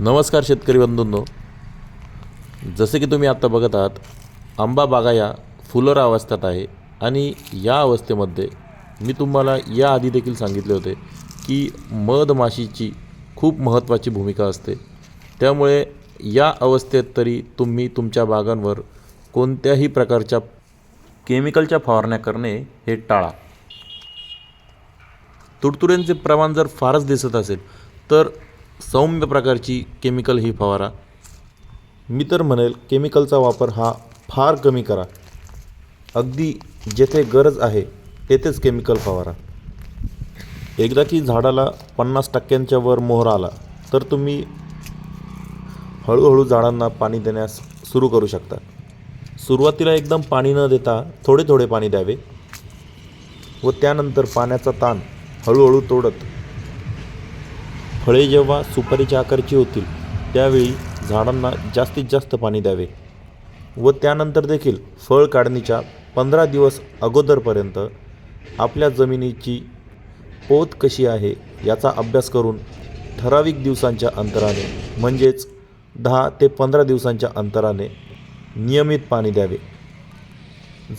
नमस्कार शेतकरी बंधूंनो. जसे की तुम्ही आत्ता बघत आहात आंबा बागा या फुलोरा अवस्थेत आहे आणि या अवस्थेमध्ये मी तुम्हाला या आधी देखील सांगितले होते की मधमाशीची खूप महत्त्वाची भूमिका असते. त्यामुळे या अवस्थेत तरी तुम्ही तुमच्या बागांवर कोणत्याही प्रकारच्या केमिकलच्या फवारण्या करणे हे टाळा. तुडतुड्यांचे प्रमाण जर फारच दिसत असेल तर सौम्य प्रकारची केमिकल ही फवारा. मी तर म्हणेल केमिकलचा वापर हा फार कमी करा. अगदी जेथे गरज आहे तेथेच केमिकल फवारा. एकदा की झाडाला पन्नास टक्क्यांच्या वर मोहर आला तर तुम्ही हळूहळू झाडांना पाणी देण्यास सुरू करू शकता. सुरुवातीला एकदम पाणी न देता थोडे थोडे पाणी द्यावे व त्यानंतर पाण्याचा ताण हळूहळू तोडत फळे जेव्हा सुपारीच्या आकारची होतील त्यावेळी झाडांना जास्तीत जास्त पाणी द्यावे. व त्यानंतर देखील फळ काढणीच्या पंधरा दिवस अगोदरपर्यंत आपल्या जमिनीची पोत कशी आहे याचा अभ्यास करून ठराविक दिवसांच्या अंतराने म्हणजेच दहा ते पंधरा दिवसांच्या अंतराने नियमित पाणी द्यावे.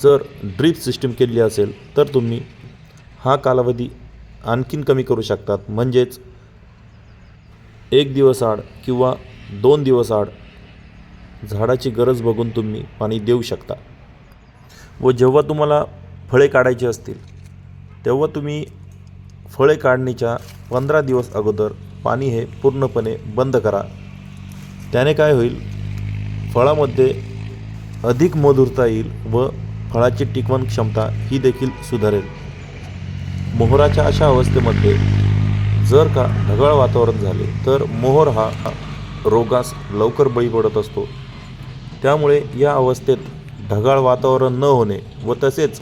जर ड्रीप सिस्टीम केली असेल तर तुम्ही हा कालावधी आणखीन कमी करू शकतात म्हणजेच एक दिवस आड किंवा दोन दिवस आड झाडाची गरज बघून तुम्ही पाणी देऊ शकता. व जेव्हा तुम्हाला फळे काढायची असतील तेव्हा तुम्ही फळे काढणीच्या पंधरा दिवस अगोदर पाणी हे पूर्णपणे बंद करा. त्याने काय होईल? फळामध्ये अधिक मधुरता येईल व फळाची टिकवण क्षमता ही देखील सुधारेल. मोहराच्या अशा अवस्थेमध्ये जर का ढगाळ वातावरण झाले तर मोहर हा रोगास लवकर बळी पडत असतो. त्यामुळे या अवस्थेत ढगाळ वातावरण न होणे व तसेच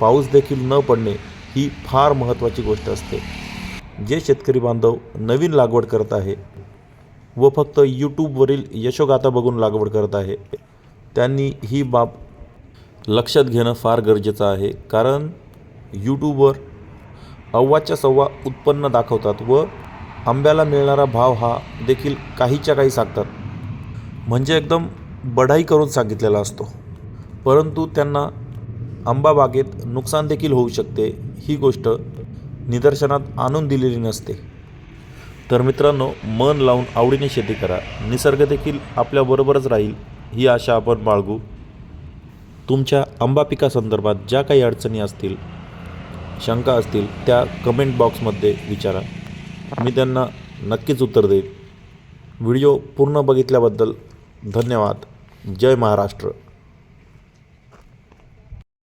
पाऊस देखील न पडणे ही फार महत्त्वाची गोष्ट असते. जे शेतकरी बांधव नवीन लागवड करत आहे व फक्त यूट्यूबवरील यशोगाथा बघून लागवड करत आहे त्यांनी ही बाब लक्षात घेणं फार गरजेचं आहे. कारण यूट्यूबवर अव्वाच्या सव्वा उत्पन्न दाखवतात व आंब्याला मिळणारा भाव हा देखील काहीच्या काही सांगतात. म्हणजे एकदम बढाई करून सांगितलेला असतो. परंतु त्यांना आंबा बागेत नुकसान देखील होऊ शकते ही गोष्ट निदर्शनात आणून दिलेली नसते. तर मित्रांनो मन लावून आवडीने शेती करा. निसर्ग देखील आपल्याबरोबरच राहील ही आशा आपण बाळगू. तुमच्या आंबा पिकासंदर्भात ज्या काही अडचणी असतील शंका असतील त्या कमेंट बॉक्समध्ये विचारा. मी त्यांना नक्कीच उत्तर देईन. व्हिडिओ पूर्ण बघितल्याबद्दल धन्यवाद. जय महाराष्ट्र.